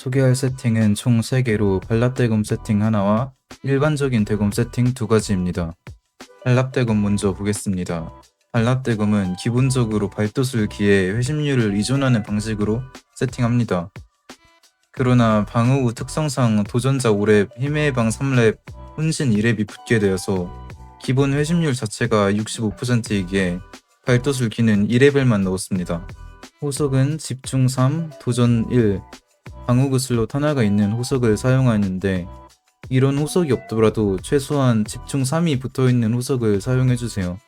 소개할 세팅은 총 3개로 발랍대검 세팅 하나와 일반적인 대검 세팅 두 가지입니다. 발랍대검 먼저 보겠습니다. 발랍대검은 기본적으로 발도술 기에 회심률을 이존하는 방식으로 세팅합니다. 그러나 방어 후 특성상 도전자 5렙, 힘의 해방 3렙, 혼신 2렙이 붙게 되어서 기본 회심률 자체가 65%이기에 발도술 기는 2레벨만 넣었습니다. 호석은 집중 3, 도전 1, 방어구 슬롯 하나가 있는 호석을 사용하는데 이런 호석이 없더라도 최소한 집중 3이 붙어있는 호석을 사용해주세요.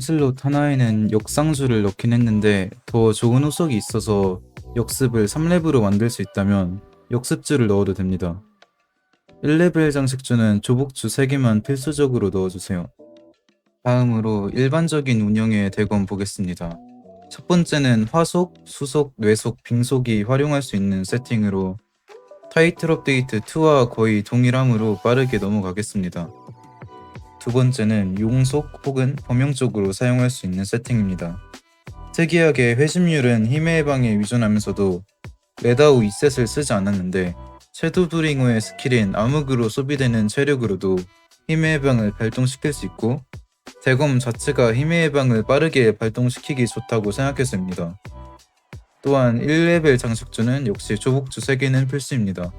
슬롯 하나에는 역상주를 넣긴 했는데 더 좋은 호석이 있어서 역습을 3렙으로 만들 수 있다면 역습주를 넣어도 됩니다. 1레벨 장식주는 조복주 3개만 필수적으로 넣어주세요. 다음으로 일반적인 운영의 대검 보겠습니다. 첫 번째는 화속, 수속, 뇌속, 빙속이 활용할 수 있는 세팅으로 타이틀 업데이트 2와 거의 동일함으로 빠르게 넘어가겠습니다. 두 번째는 용속 혹은 범용적으로 사용할 수 있는 세팅입니다. 특이하게 회심률은 힘의 해방에 의존하면서도 레다우 2셋을 쓰지 않았는데 섀도우 드링어의 스킬인 암흑으로 소비되는 체력으로도 힘의 해방을 발동시킬 수 있고 대검 자체가 힘의 해방을 빠르게 발동시키기 좋다고 생각했습니다. 또한 1레벨 장식주는 역시 조복주 3개는 필수입니다.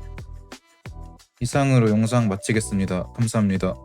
이상으로 영상 마치겠습니다. 감사합니다.